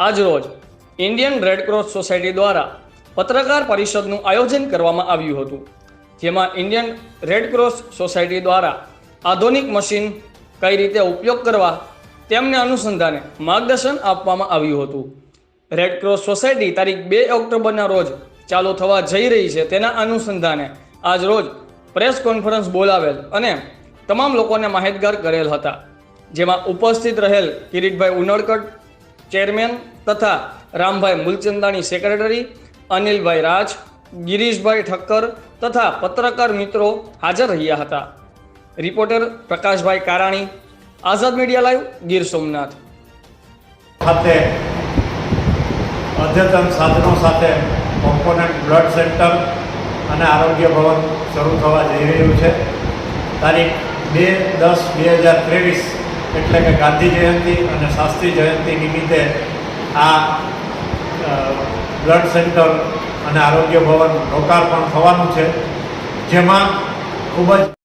આજરોજ Indian Red Cross society દ્વારા પત્રકાર પરિષદનું આયોજન કરવામાં આવ્યું હતું, જેમાં ઇન્ડિયન રેડક્રોસ સોસાયટી દ્વારા આધુનિક મશીન કઈ રીતે ઉપયોગ કરવા તેમને અનુસંધાને માર્ગદર્શન આપવામાં આવ્યું હતું. રેડક્રોસ સોસાયટી તારીખ બે ઓક્ટોબરના રોજ ચાલુ થવા જઈ રહી છે, તેના અનુસંધાને આજ રોજ પ્રેસ કોન્ફરન્સ બોલાવેલ અને તમામ લોકોને માહિતગાર કરેલ હતા, જેમાં ઉપસ્થિત રહેલ કિરીટભાઈ ઉનડકટ ચેરમેન તથા રામભાઈ મુલચંદાણી સેક્રેટરી, અનિલભાઈ રાજ, ગિરીશભાઈ ઠક્કર તથા પત્રકાર મિત્રો હાજર રહ્યા હતા. Reporter Prakashbhai Karani, Azad media live, Gir Somnath. ખાતે અદ્યતન સાધનો સાથે કોમ્પોનન્ટ બ્લડ સેન્ટર અને આરોગ્ય ભવન શરૂ થવા જઈ રહ્યું છે. તારીખ બે દસ બે હજાર ત્રેવીસ એટલે કે ગાંધી જયંતિ અને શાસ્ત્રી જયંતિ નિમિત્તે આ બ્લડ સેન્ટર અને આરોગ્ય ભવન લોકાર્પણ થવાનું છે, જેમાં ખૂબ જ